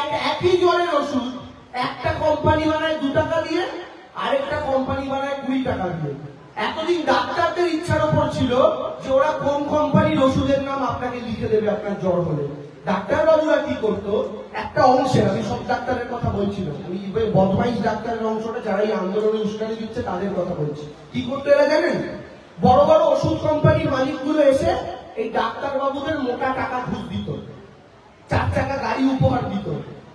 এক একই জ্বরের ওষুধ, একটা কোম্পানি বানায় দু টাকা দিয়ে, আরেকটা কোম্পানি বানায় কুড়ি টাকা দিয়ে। এতদিন ডাক্তারদের ইচ্ছার ওপর ছিল যে ওরা কোন কোম্পানির ওষুধের নাম আপনাকে লিখে দেবে আপনার জ্বর হলে। ডাক্তার বাবুরা কি করতো? একটা অংশের, আমি সব ডাক্তারের কথা বলছি না। আমি বদমাইশ ডাক্তারের অংশটা যারা এই আন্দোলনে উস্কানি দিচ্ছে, তাদের কথা বলছি। কি করতো এরা জানেন? বড় বড় ওষুধ কোম্পানির মালিকগুলো এসে এই ডাক্তার বাবুদের মোটা টাকা ঘুষ দিত। চার চাকা গাড়ি উপহার দিত।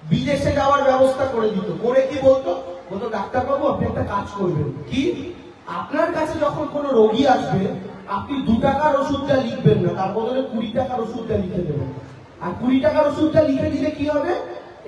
বিদেশে যাওয়ার ব্যবস্থা করে দিত। করে কি বলতো? বলতো ডাক্তার বাবু আপনি একটা কাজ করবেন। কি? আপনার কাছে যখন কোনো রোগী আসবে, আপনি দু টাকার ওষুধটা লিখবেন না। তার বদলে কুড়ি টাকার ওষুধটা লিখে দেবেন। আর কুড়ি টাকার ওষুধটা লিখে দিলে কি হবে?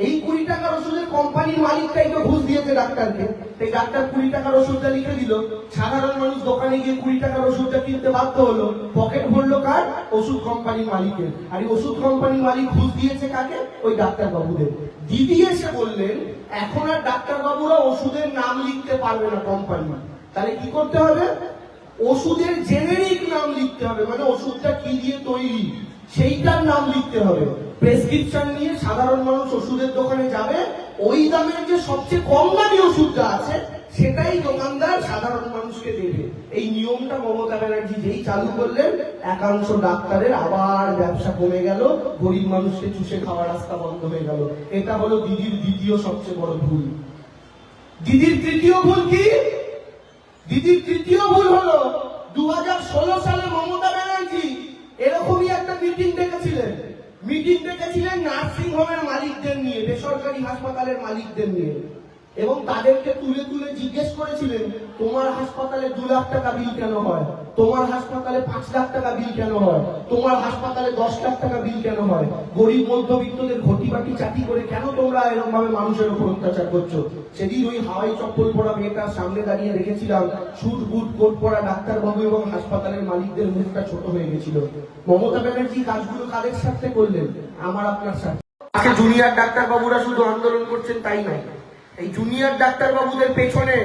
এই কুড়ি টাকার ওষুধের কোম্পানির মালিকটাই তো ঘুষ দিয়েছে ডাক্তারকে। সেই ডাক্তার কুড়ি টাকার ওষুধটা লিখে দিল। সাধারণ মানুষ দোকানে গিয়ে কুড়ি টাকার ওষুধটা কিনতে বাধ্য হলো। পকেট ভরলো কার? ওষুধ কোম্পানির মালিকের। আর এই ওষুধ কোম্পানির মালিক ঘুষ দিয়েছে কাকে? ওই ডাক্তার বাবুদের দিদি এসে বললেন, এখন আর ডাক্তার বাবুরা ওষুধের নাম লিখতে পারবে না কোম্পানি তাহলে কি করতে হবে? ওষুধের জেনেরিক নাম লিখতে হবে। মানে ওষুধটা কি দিয়ে তৈরি? সেইটার নাম লিখতে হবে। প্রেসক্রিপশন নিয়ে সাধারণ মানুষ ওষুধের দোকানে যাবে, ওই দামের যে সবচেয়ে কম দামি ওষুধটা আছে, সেটাই দোকানদার সাধারণ মানুষকে দেবে। এই নিয়মটা মমতা ব্যানার্জি যেই চালু করলেন, একাংশ ডাক্তারের আবার ব্যবসা কমে গেল, গরিব মানুষকে চুষে খাওয়ার রাস্তা বন্ধ হয়ে গেল। এটা হলো দিদির দ্বিতীয় সবচেয়ে বড় ভুল। দিদির তৃতীয় ভুল কি? দিদির তৃতীয় ভুল হলো দু হাজার ষোলো সালে মমতা ব্যানার্জি এরকমই একটা মিটিং ডেকেছিলেন। মিটিং ডেকেছিলেন নার্সিং হোমের মালিকদের নিয়ে বেসরকারি হাসপাতালের মালিকদের নিয়ে। এবং তাদেরকে তুলে তুলে জিজ্ঞেস করেছিলেন, তোমার হাসপাতালে দু লাখ টাকা বিল কেন হয়? তোমার হাসপাতালে পাঁচ লাখ টাকা বিল কেন হয়? তোমার হাসপাতালে দশ লাখ টাকা বিল কেন হয়? গরিব মধ্যবিত্তদের ঘটি বাটি চাটি করে কেন তোমরা এরকম ভাবে মানুষের উপর অত্যাচার করছ? সেদিন ওই হাওয়াই চপ্পল পরা মেয়েটার সামনে দাঁড়িয়ে রেখেছিলাম। সুট বুট, কোট পরা ডাক্তার বাবু এবং হাসপাতালের মালিকদের মুখটা ছোট হয়ে গেছিল। মমতা ব্যানার্জি কাজগুলো কাদের সাথে করলেন? আমার আপনার সাথে আজকে জুনিয়র ডাক্তার বাবুরা শুধু আন্দোলন করছেন তাই নয় এই জুনিয়র ডাক্তার বাবুদের পেছনে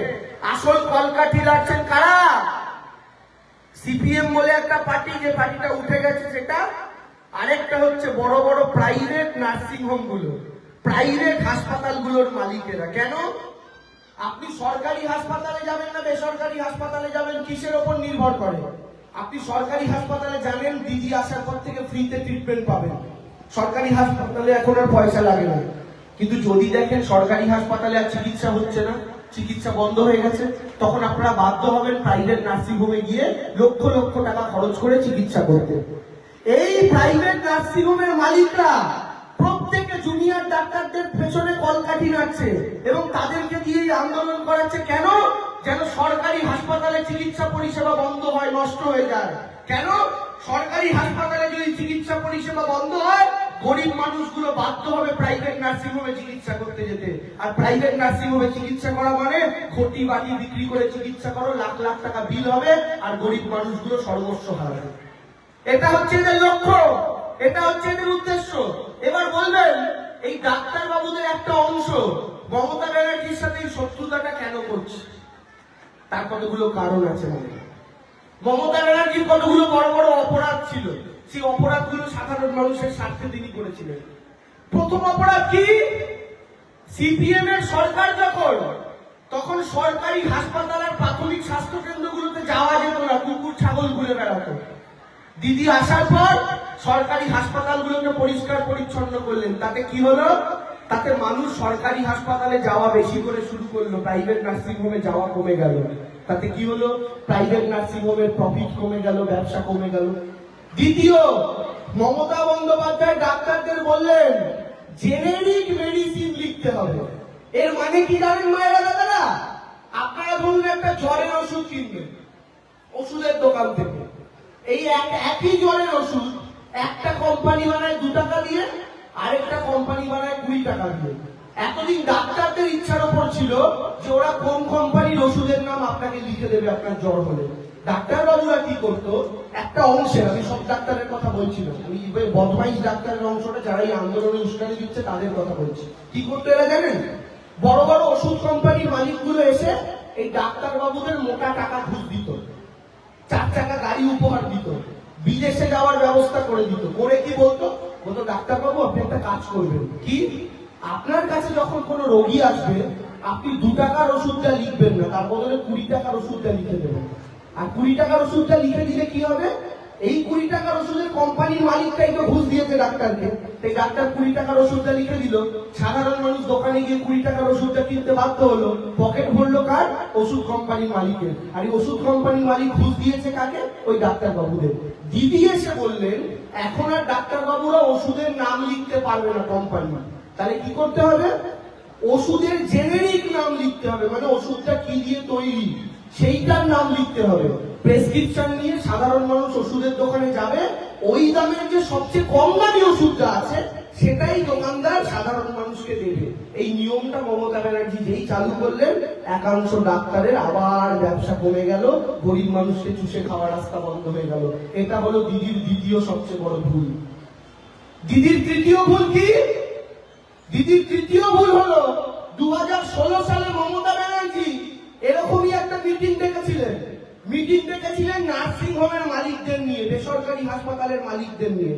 আসল কলকাঠি লাগছেন কারা? সিপিএম বলে একটা পার্টি, যে পার্টিটা উঠে গেছে সেটা আরেকটা হচ্ছে বড় বড় প্রাইভেট নার্সিং হোমগুলো প্রাইভেট হাসপাতালগুলোর মালিকেরা। কেন? আপনি সরকারি হাসপাতালে যাবেন না, বেসরকারি হাসপাতালে যাবেন, কিসের ওপর নির্ভর করে? আপনি সরকারি হাসপাতালে জানেন দিদি আসার পর থেকে ফ্রিতে ট্রিটমেন্ট পাবেন। সরকারি হাসপাতালে এখন আর পয়সা লাগে না। কিন্তু যদি দেখেন সরকারি হাসপাতালে আর চিকিৎসা হচ্ছে না, চিকিৎসা বন্ধ হয়ে গেছে, তখন আপনারা বাধ্য হবেন প্রাইভেট নার্সিং হোমে গিয়ে লক্ষ লক্ষ টাকা খরচ করে চিকিৎসা করতে। এই প্রাইভেট নার্সিং হোমের মালিকরা প্রত্যেকে জুনিয়র ডাক্তারদের পেছনে কলকাঠি নাড়ছে এবং তাদেরকে দিয়ে আন্দোলন করাচ্ছে। কেন? যেন সরকারি হাসপাতালে চিকিৎসা পরিষেবা বন্ধ হয়, নষ্ট হয়ে যায়। কেন? সরকারি হাসপাতালে যদি চিকিৎসা পরিষেবা বন্ধ হয় গরিব মানুষগুলো বাধ্য হবে প্রাইভেট নার্সিং হোমে চিকিৎসা করতে যেতে। আর প্রাইভেট নার্সিং হোমে চিকিৎসা করা মানে ঘটি বাটি বিক্রি করে চিকিৎসা করো, লাখ লাখ টাকা বিল হবে আর গরিব মানুষগুলো সর্বস্ব হারাবে। এটা হচ্ছে এদের লক্ষ্য, এটা হচ্ছে এদের উদ্দেশ্য। এবার বলবেন, এই ডাক্তার বাবুদের একটা অংশ মমতা ব্যানার্জির সাথে শত্রুতাটা কেন করছে? তার কতগুলো কারণ আছে মমতা ব্যানার্জির কতগুলো বড় বড় অপরাধ ছিল? সেই অপরাধগুলো সাধারণ মানুষের স্বার্থে তিনি করেছিলেন। প্রথম অপরাধ কি? সিপিএম এর সরকার যখন, তখন সরকারি হাসপাতাল আর প্রাথমিক স্বাস্থ্য কেন্দ্রগুলোতে যাওয়া যেত না, কুকুর, ছাগল ঘুরে বেড়াতো। দিদি আসার পর সরকারি হাসপাতালগুলোকে পরিষ্কার পরিচ্ছন্ন করলেন। তাতে কি হলো? তাতে মানুষ সরকারি হাসপাতালে যাওয়া বেশি করে শুরু করল প্রাইভেট নার্সিং হোমে যাওয়া কমে গেল। তাতে কি হলো? প্রাইভেট নার্সিং হোমের প্রফিট কমে গেল, ব্যবসা কমে গেল। দ্বিতীয়, মমতা বন্দ্যোপাধ্যায় ডাক্তারদের বললেন জেনেরিক মেডিসিন লিখতে হবে। এর মানে কি জানেন মায়েরা দাদারা? আপনারা ধরুন একটা জ্বরের ওষুধ কিনবেন, ওষুধের দোকান থেকে। এই এক- একই জ্বরের ওষুধ একটা কোম্পানি বানায় দু টাকা দিয়ে, আরেকটা কোম্পানি বানায় কুড়ি টাকা দিয়ে। এতদিন ডাক্তারদের ইচ্ছার ওপর ছিল যে ওরা কোন কোম্পানির ওষুধের নাম আপনাকে লিখে দেবে আপনার জ্বর হলে। ডাক্তার বাবুরা কি করতো? একটা অংশের, আমি সব ডাক্তারের কথা বলছি না। ডাক্তারের অংশটা, যারা এই আন্দোলনে উস্কানি দিচ্ছে, তাদের কথা বলছি। কি করতো এরা জানেন? বড় বড় ওষুধ কোম্পানির মালিকগুলো এসে এই ডাক্তার বাবুদের মোটা টাকা ঘুষ দিত। চার চাকা গাড়ি উপহার দিত। বিদেশে যাওয়ার ব্যবস্থা করে দিত। করে কি বলতো? বলতো ডাক্তার বাবু আপনি একটা কাজ করবেন। কি? আপনার কাছে যখন কোনো রোগী আসবে, আপনি দু টাকার ওষুধটা লিখবেন না তার বদলে কুড়ি টাকার ওষুধটা লিখে দেবেন। আর কুড়ি টাকার ওষুধটা লিখে দিলে কি হবে? এই কুড়ি টাকার ওষুধের কোম্পানির মালিকটাই তো ঘুষ দিয়েছে ডাক্তারকে। তাই ডাক্তার কুড়ি টাকার ওষুধটা লিখে দিল। সাধারণ মানুষ দোকানে গিয়ে কুড়ি টাকার ওষুধটা কিনতে বাধ্য হলো। পকেট ভরলো কার? ওষুধ কোম্পানির মালিকের। আর এই ওষুধ কোম্পানির মালিক ঘুষ দিয়েছে কাকে? ওই ডাক্তার বাবুদের দিদি এসে বললেন, এখন আর ডাক্তার বাবুরা ওষুধের নাম লিখতে পারবে না কোম্পানি। তাহলে কি করতে হবে? ওষুধের জেনেরিক নাম লিখতে হবে। মানে ওষুধটা কি দিয়ে তৈরি? সেইটার নাম লিখতে হবে। প্রেসক্রিপশন নিয়ে সাধারণ মানুষ ওষুধের দোকানে যাবে, ওই দামের যে সবচেয়ে কম দামি ওষুধটা আছে, সেটাই দোকানদার সাধারণ মানুষকে দেবে। এই নিয়মটা মমতা ব্যানার্জি যেই চালু করলেন, একাংশ ডাক্তারের আবার ব্যবসা কমে গেল, গরিব মানুষকে চুষে খাওয়ার রাস্তা বন্ধ হয়ে গেল। এটা হলো দিদির দ্বিতীয় সবচেয়ে বড় ভুল। দিদির তৃতীয় ভুল কি? দিদির তৃতীয় ভুল হলো দু হাজার ষোলো সালে মমতা ব্যানার্জি মিটিং ডেকেছিলেন। মিটিং ডেকেছিলেন নার্সিং হোমের মালিকদের নিয়ে, বেসরকারি হাসপাতালের মালিকদের নিয়ে।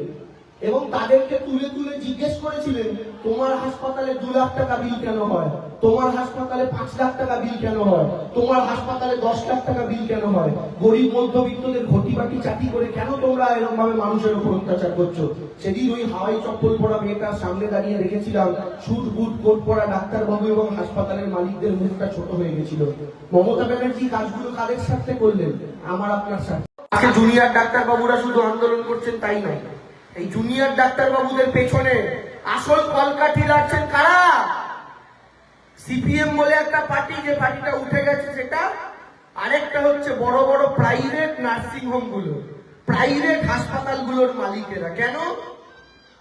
এবং তাদেরকে তুলে তুলে জিজ্ঞেস করেছিলেন, তোমার হাসপাতালে দু লাখ টাকা বিল কেন হয়? তোমার হাসপাতালে পাঁচ লাখ টাকা বিল কেন হয়? তোমার হাসপাতালে দশ লাখ টাকা বিল কেন হয়? গরিব, মধ্যবিত্তদের ঘটি বাটি চাকরি করে কেন তোমরা এরকম ভাবে মানুষের উপর অত্যাচার করছ? সেদিন ওই হাওয়াই চপ্পল পরা মেয়েটার সামনে দাঁড়িয়ে রেখেছিলাম। সুট বুট, কোট পরা ডাক্তার বাবু এবং হাসপাতালের মালিকদের মুখটা ছোট হয়ে গেছিল। মমতা ব্যানার্জি কাজগুলো কাদের সাথে করলেন? আমার আপনার আজকে জুনিয়র ডাক্তার বাবুরা শুধু আন্দোলন করছেন তাই নয়। এই জুনিয়র ডাক্তার বাবুদের পেছনে আসল কলকাঠি লাগছেন কারা? সিপিএম বলে একটা পার্টি, যে পার্টিটা উঠে গেছে সেটা। আরেকটা হচ্ছে বড় বড় প্রাইভেট নার্সিং হোমগুলো প্রাইভেট হাসপাতালগুলোর মালিকেরা। কেন?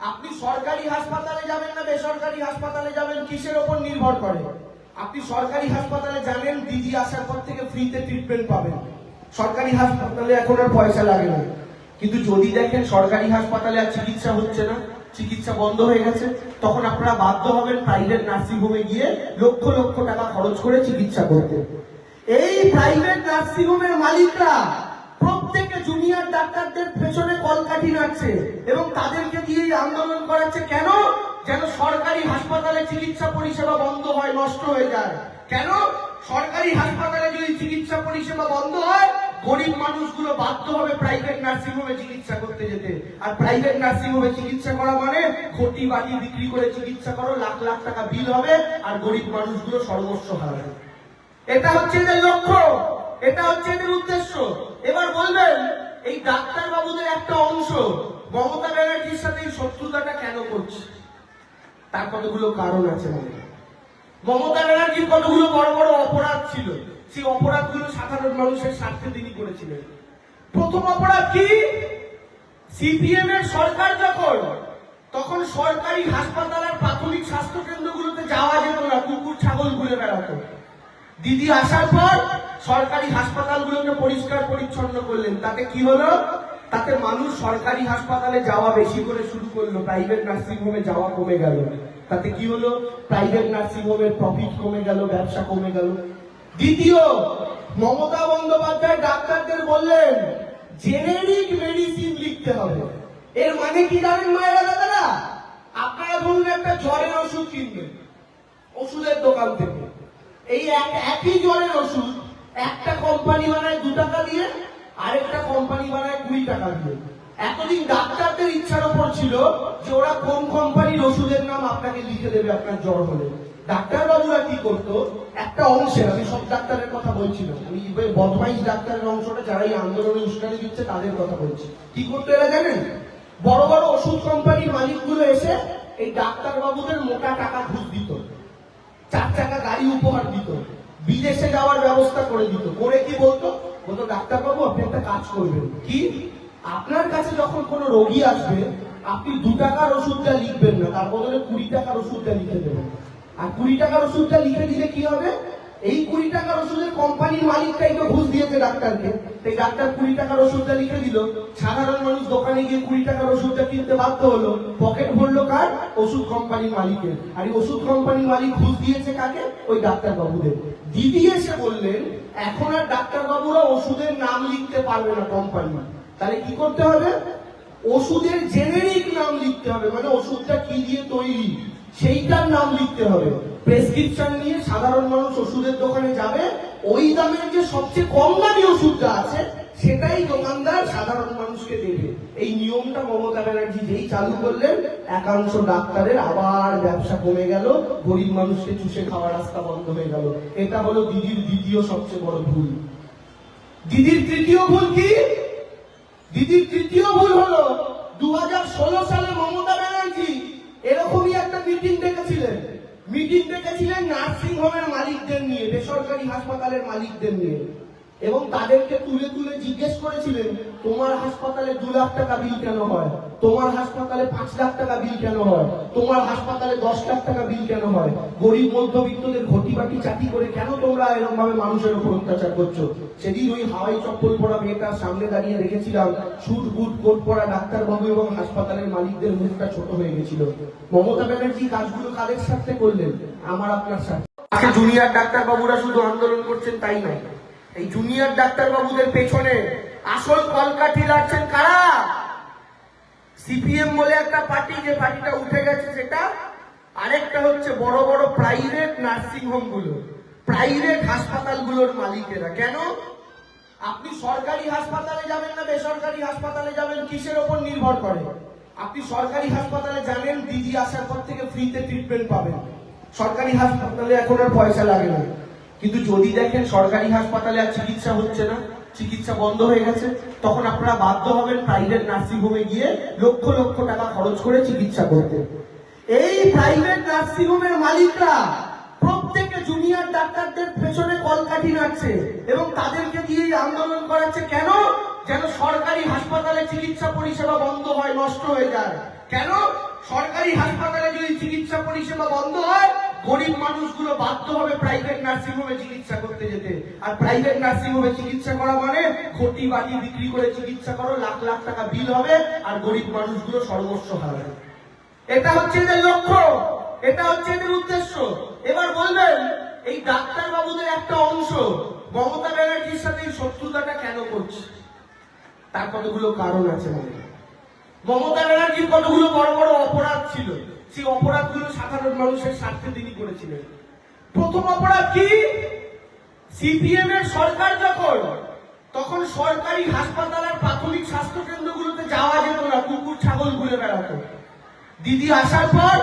আপনি সরকারি হাসপাতালে যাবেন না বেসরকারি হাসপাতালে যাবেন, কিসের ওপর নির্ভর করে? আপনি সরকারি হাসপাতালে জানেন দিদি আসার পর থেকে ফ্রিতে ট্রিটমেন্ট পাবেন। সরকারি হাসপাতালে এখন আর পয়সা লাগে না। কিন্তু যদি দেখেন সরকারি হাসপাতালে আর চিকিৎসা হচ্ছে না চিকিৎসা বন্ধ হয়ে গেছে, তখন আপনারা বাধ্য হবেন প্রাইভেট নার্সিং হোমে গিয়ে লক্ষ লক্ষ টাকা খরচ করে চিকিৎসা করতে। এই প্রাইভেট নার্সিং হোমের মালিকরা প্রত্যেকে জুনিয়র ডাক্তারদের পেছনে কলকাঠি নাড়ছে এবং তাদেরকে দিয়ে আন্দোলন করাচ্ছে। কেন? যেন সরকারি হাসপাতালে চিকিৎসা পরিষেবা বন্ধ হয়, নষ্ট হয়ে যায়। কেন? সরকারি হাসপাতালে যদি চিকিৎসা পরিষেবা বন্ধ হয় গরিব মানুষগুলো বাধ্য হবে প্রাইভেট নার্সিং হোমে চিকিৎসা করতে যেতে। আর প্রাইভেট নার্সিং হোমে চিকিৎসা করা মানে ঘটি বাটি বিক্রি করে চিকিৎসা করো, লাখ লাখ টাকা বিল হবে আর গরিব মানুষগুলো সর্বস্ব হারাবে। এটা হচ্ছে এদের লক্ষ্য, এটা হচ্ছে এদের উদ্দেশ্য। এবার বলবেন, এই ডাক্তার বাবুদের একটা অংশ মমতা ব্যানার্জির সাথে এই শত্রুতাটা কেন করছে? তার কতগুলো কারণ আছে মমতা ব্যানার্জির কতগুলো বড় বড় অপরাধ ছিল? সেই অপরাধগুলো সাধারণ মানুষের স্বার্থে তিনি করেছিলেন। প্রথম অপরাধ কি? সিপিএম এর সরকার যখন, তখন সরকারি হাসপাতাল আর প্রাথমিক স্বাস্থ্য কেন্দ্রগুলোতে যাওয়া যেত না, কুকুর, ছাগল ঘুরে বেড়াতো। দিদি আসার পর সরকারি হাসপাতালগুলোকে পরিষ্কার পরিচ্ছন্ন করলেন। তাতে কি হলো? তাতে মানুষ সরকারি হাসপাতালে যাওয়া বেশি করে শুরু করল প্রাইভেট নার্সিং হোমে যাওয়া কমে গেল। তাতে কি হলো? প্রাইভেট নার্সিং হোমের প্রফিট কমে গেল, ব্যবসা কমে গেল। দ্বিতীয়, মমতা বন্দ্যোপাধ্যায় ডাক্তারদের বললেন জেনেরিক মেডিসিন লিখতে হবে। এর মানে কি জানেন মায়েরা দাদারা? আপনারা ধরুন একটা জ্বরের ওষুধ কিনবেন, ওষুধের দোকান থেকে। এই এক- একই জ্বরের ওষুধ একটা কোম্পানি বানায় দু টাকা দিয়ে, আরেকটা কোম্পানি বানায় কুড়ি টাকা দিয়ে। এতদিন ডাক্তারদের ইচ্ছার ওপর ছিল যে ওরা কোন কোম্পানির ওষুধের নাম আপনাকে লিখে দেবে আপনার জ্বর হলে। ডাক্তার বাবুরা কি করতো? একটা অংশের, আমি সব ডাক্তারের কথা বলছি না। বদমাইশ ডাক্তারের অংশটা, যারা এই আন্দোলনে উস্কানি দিচ্ছে, তাদের কথা বলছি। কি করতো এরা জানেন? বড় বড় ওষুধ কোম্পানির মালিকগুলো এসে এই ডাক্তার বাবুদের মোটা টাকা ঘুষ দিত। চার চাকা গাড়ি উপহার দিত। বিদেশে যাওয়ার ব্যবস্থা করে দিত। করে কি বলতো? বলতো, ডাক্তারবাবু, আপনি একটা কাজ করবেন। কি? আপনার কাছে যখন কোনো রোগী আসবে, আপনি দু টাকার ওষুধটা লিখবেন না, তার বদলে কুড়ি টাকার ওষুধটা লিখে দেবেন। আর কুড়ি টাকার ওষুধটা লিখে দিলে কি হবে? এই কুড়ি টাকার ওষুধের কোম্পানির মালিকটাই তো ঘুষ দিয়েছে ডাক্তারকে। তাই ডাক্তার কুড়ি টাকার ওষুধটা লিখে দিল। সাধারণ মানুষ দোকানে গিয়ে কুড়ি টাকার ওষুধটা কিনতে বাধ্য হলো। পকেট ভরলো কার? ওষুধ কোম্পানির মালিকের। আর এই ওষুধ কোম্পানির মালিক ঘুষ দিয়েছে কাকে? ওই ডাক্তার বাবুদের দিদি এসে বললেন, এখন আর ডাক্তার বাবুরা ওষুধের নাম লিখতে পারবে না কোম্পানি। তাহলে কি করতে হবে? ওষুধের জেনেরিক নাম লিখতে হবে। মানে ওষুধটা কি দিয়ে তৈরি? সেইটার নাম লিখতে হবে। প্রেসক্রিপশন নিয়ে সাধারণ মানুষ ওষুধের দোকানে যাবে, ওই দামের যে সবচেয়ে কম দামি ওষুধটা আছে, সেটাই দোকানদার সাধারণ মানুষকে দেবে। এই নিয়মটা মমতা ব্যানার্জি যেই চালু করলেন, একাংশ ডাক্তারের আবার ব্যবসা কমে গেল, গরিব মানুষকে চুষে খাওয়ার রাস্তা বন্ধ হয়ে গেল। এটা হলো দিদির দ্বিতীয় সবচেয়ে বড় ভুল। দিদির তৃতীয় ভুল কি? দিদির তৃতীয় ভুল হলো দু হাজার ষোলো সালে মমতা ব্যানার্জি এরকমই একটা মিটিং ডেকেছিলেন। মিটিং ডেকেছিলেন নার্সিং হোমের মালিকদের নিয়ে বেসরকারি হাসপাতালের মালিকদের নিয়ে। এবং তাদেরকে তুলে তুলে জিজ্ঞেস করেছিলেন, তোমার হাসপাতালে দু লাখ টাকা বিল কেন হয়? তোমার হাসপাতালে পাঁচ লাখ টাকা বিল কেন হয়? তোমার হাসপাতালে দশ লাখ টাকা বিল কেন হয়? গরিব মধ্যবিত্তদের ঘটি বাটি চাকরি করে কেন তোমরা এরকম ভাবে মানুষের উপর অত্যাচার করছ? সেদিন ওই হাওয়াই চপ্পল পরা মেয়েটার সামনে দাঁড়িয়ে রেখেছিলাম সুট বুট, কোট পরা ডাক্তার বাবু এবং হাসপাতালের মালিকদের মুখটা ছোট হয়ে গেছিল। মমতা ব্যানার্জি কাজগুলো কাদের সাথে করলেন? আমার আপনার আজকে জুনিয়র ডাক্তার বাবুরা শুধু আন্দোলন করছেন তাই নয় এই জুনিয়র ডাক্তার বাবুদের পেছনে আসল কলকাঠি লাগছেন কারা? সিপিএম বলে একটা পার্টি, যে পার্টিটা উঠে গেছে সেটা। আরেকটা হচ্ছে বড় বড় প্রাইভেট নার্সিং হোমগুলো। প্রাইভেট হাসপাতালগুলোর মালিকেরা। কেন? আপনি সরকারি হাসপাতালে যাবেন না, বেসরকারি হাসপাতালে যাবেন, কিসের ওপর নির্ভর করে? আপনি সরকারি হাসপাতালে জানেন দিদি আসার পর থেকে ফ্রিতে ট্রিটমেন্ট পাবেন। সরকারি হাসপাতালে এখন আর পয়সা লাগে না। কিন্তু যদি দেখেন সরকারি হাসপাতালে আর চিকিৎসা হচ্ছে না, চিকিৎসা বন্ধ হয়ে গেছে, তখন আপনারা বাধ্য হবেন প্রাইভেট নার্সিং হোমে গিয়ে লক্ষ লক্ষ টাকা খরচ করে চিকিৎসা করতে। এই প্রাইভেট নার্সিং হোমের মালিকরা প্রত্যেকে জুনিয়র ডাক্তারদের পেছনে কলকাঠি নাড়ছে এবং তাদেরকে দিয়ে আন্দোলন করাচ্ছে কেন? যেন সরকারি হাসপাতালে চিকিৎসা পরিষেবা বন্ধ হয়, নষ্ট হয়ে যায়। কেন? সরকারি হাসপাতালে যদি চিকিৎসা পরিষেবা বন্ধ হয় গরিব মানুষগুলো বাধ্য হবে প্রাইভেট নার্সিং হোমে চিকিৎসা করতে যেতে। আর প্রাইভেট নার্সিং হোমে চিকিৎসা করা মানে ঘটি বাটি বিক্রি করে চিকিৎসা করো, লাখ লাখ টাকা বিল হবে আর গরিব মানুষগুলো সর্বস্ব হারাবে। এটা হচ্ছে এদের লক্ষ্য, এটা হচ্ছে এদের উদ্দেশ্য। এবার বলবেন, এই ডাক্তার বাবুদের একটা অংশ মমতা ব্যানার্জির সাথে শত্রুতাটা কেন করছে? তার কতগুলো কারণ আছে মমতা ব্যানার্জির কতগুলো বড় বড় অপরাধ ছিল? সেই অপরাধগুলো সাধারণ মানুষের স্বার্থে তিনি করেছিলেন। প্রথম অপরাধ কি? সিপিএম এর সরকার যখন, তখন সরকারি হাসপাতাল আর প্রাথমিক স্বাস্থ্য কেন্দ্রগুলোতে যাওয়া যেত না, কুকুর, ছাগল ঘুরে বেড়াতো। দিদি আসার পর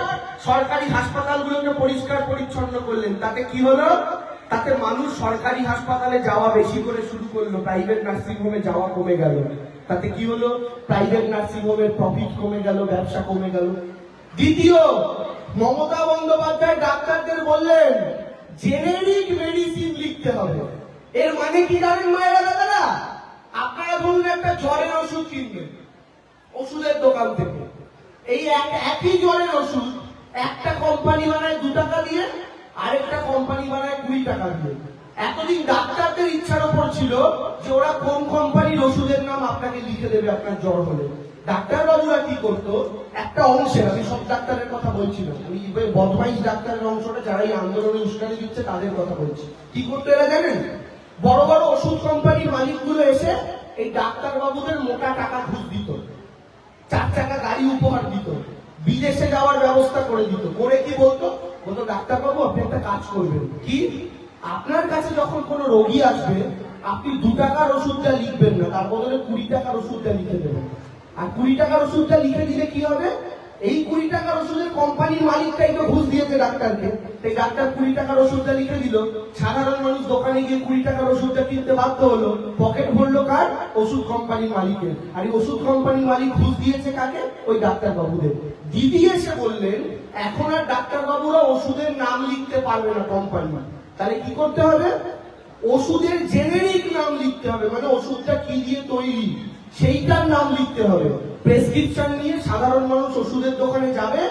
সরকারি হাসপাতালগুলোকে পরিষ্কার পরিচ্ছন্ন করলেন। তাতে কি হলো? তাতে মানুষ সরকারি হাসপাতালে যাওয়া বেশি করে শুরু করল প্রাইভেট নার্সিং হোমে যাওয়া কমে গেল। তাতে কি হলো? প্রাইভেট নার্সিং হোমের প্রফিট কমে গেল, ব্যবসা কমে গেল। দ্বিতীয়, মমতা বন্দ্যোপাধ্যায় ডাক্তারদের বললেন জেনেরিক মেডিসিন লিখতে হবে। এর মানে কি জানেন মায়েরা দাদারা? আপনারা ধরুন একটা জ্বরের ওষুধ কিনবেন, ওষুধের দোকান থেকে। এই এক- একই জ্বরের ওষুধ, একটা কোম্পানি বানায় দু টাকা দিয়ে, আরেকটা কোম্পানি বানায় কুড়ি টাকা দিয়ে। এতদিন ডাক্তারদের ইচ্ছার উপর ছিল যে ওরা কোন কোম্পানির ওষুধের নাম আপনাকে লিখে দেবে আপনার জ্বর হলে। ডাক্তার বাবুরা কি করতো? একটা অংশের, আমি সব ডাক্তারের কথা বলছি না। ওই বদমাইশ ডাক্তারের অংশটা, যারা এই আন্দোলনে উস্কানি দিচ্ছে, তাদের কথা বলছি। কি করতো এরা জানেন? বড় বড় ওষুধ কোম্পানির মালিকগুলো এসে এই ডাক্তার বাবুদের মোটা টাকা ঘুষ দিত। চার চাকা গাড়ি উপহার দিত। বিদেশে যাওয়ার ব্যবস্থা করে দিত। করে কি বলতো? বলতো, ডাক্তারবাবু, আপনি একটা কাজ করবেন। কি? আপনার কাছে যখন কোনো রোগী আসবে, আপনি দু টাকার ওষুধটা লিখবেন না, তার বদলে কুড়ি টাকার ওষুধটা লিখে দেবেন। আর কুড়ি টাকার ওষুধটা লিখে দিলে কি হবে? এই কুড়ি টাকার ওষুধের কোম্পানির মালিকটাই তো ঘুষ দিয়েছে ডাক্তারকে। এই ডাক্তার কুড়ি টাকার ওষুধটা লিখে দিল। সাধারণ মানুষ দোকানে গিয়ে কুড়ি টাকার ওষুধটা কিনতে বাধ্য হলো। পকেট ভরলো কার? ওষুধ কোম্পানির মালিকের। আর এই ওষুধ কোম্পানির মালিক ঘুষ দিয়েছে কাকে? ওই ডাক্তার বাবুদের দিদি এসে বললেন, এখন আর ডাক্তার বাবুরা ওষুধের নাম লিখতে পারবে না কোম্পানি। তাহলে কি করতে হবে? ওষুধের জেনেরিক নাম লিখতে হবে। মানে ওষুধটা কি দিয়ে তৈরি? সেইটার নাম লিখতে হবে। প্রেসক্রিপশন নিয়ে সাধারণ মানুষ ওষুধের দোকানে যাবে,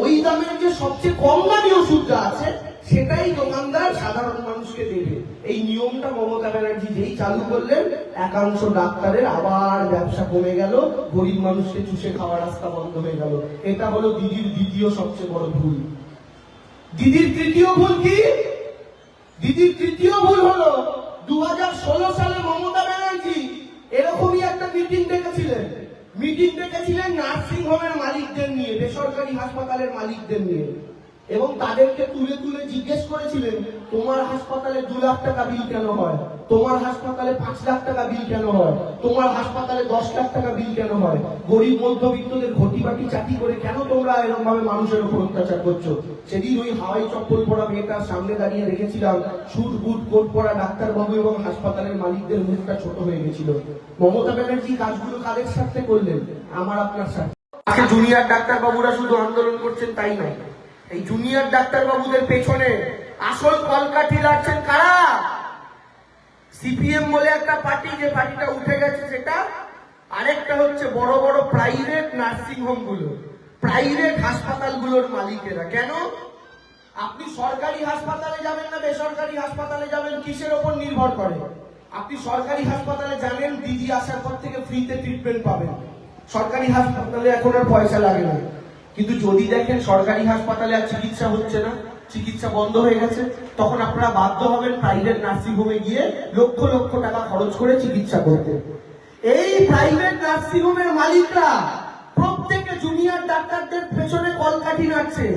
ওই দামের যে সবচেয়ে কম দামি ওষুধটা আছে, সেটাই দোকানদার সাধারণ মানুষকে দেবে। এই নিয়মটা মমতা ব্যানার্জি যেই চালু করলেন, একাংশ ডাক্তারের আবার ব্যবসা কমে গেল, গরিব মানুষকে চুষে খাওয়ার রাস্তা বন্ধ হয়ে গেল। এটা হলো দিদির দ্বিতীয় সবচেয়ে বড় ভুল। দিদির তৃতীয় ভুল কি? দিদির তৃতীয় ভুল হলো দু হাজার ষোলো সালে মমতা ব্যানার্জি এরকমই একটা মিটিং ডেকেছিলেন। মিটিং ডেকেছিলেন নার্সিং হোমের মালিকদের নিয়ে বেসরকারি হাসপাতালের মালিকদের নিয়ে। এবং তাদেরকে তুলে তুলে জিজ্ঞেস করেছিলেন, তোমার হাসপাতালে দু লাখ টাকা বিল কেন হয়? তোমার হাসপাতালে পাঁচ লাখ টাকা বিল কেন হয়? তোমার হাসপাতালে দশ লাখ টাকা বিল কেন হয়? গরিব মধ্যবিত্তদের ঘটি বাটি চাকরি করে কেন তোমরা এরকম ভাবে মানুষের উপর অত্যাচার করছ? সেদিন ওই হাওয়াই চপ্পল পরা মেয়েটার সামনে দাঁড়িয়ে রেখেছিলাম সুট বুট, কোট পরা ডাক্তারবাবু এবং হাসপাতালের মালিকদের মুখটা ছোট হয়ে গেছিল। মমতা ব্যানার্জি কাজগুলো কাদের সাথে করলেন? আমার আপনার আজকে জুনিয়র ডাক্তার বাবুরা শুধু আন্দোলন করছেন তাই নয় এই জুনিয়র ডাক্তার বাবুদের পেছনে আসল কলকাঠি লাগছেন কারা? সিপিএম বলে একটা পার্টি, যে পার্টিটা উঠে গেছে সেটা আরেকটা হচ্ছে বড় বড় প্রাইভেট নার্সিং হোমগুলো প্রাইভেট হাসপাতালগুলোর মালিকেরা। কেন? আপনি সরকারি হাসপাতালে যাবেন না, বেসরকারি হাসপাতালে যাবেন, কিসের ওপর নির্ভর করে? আপনি সরকারি হাসপাতালে জানেন দিদি আসার পর থেকে ফ্রিতে ট্রিটমেন্ট পাবেন। সরকারি হাসপাতালে এখন আর পয়সা লাগে না। কিন্তু যদি দেখেন সরকারি হাসপাতালে আর চিকিৎসা হচ্ছে না, চিকিৎসা বন্ধ হয়ে গেছে, তখন আপনারা বাধ্য হবেন প্রাইভেট নার্সিংহোমে গিয়ে লক্ষ লক্ষ টাকা খরচ করে চিকিৎসা করতে। এই প্রাইভেট নার্সিংহোমের মালিকরা প্রত্যেকে জুনিয়র ডাক্তারদের পেছনে কলকাঠি নাড়ছে।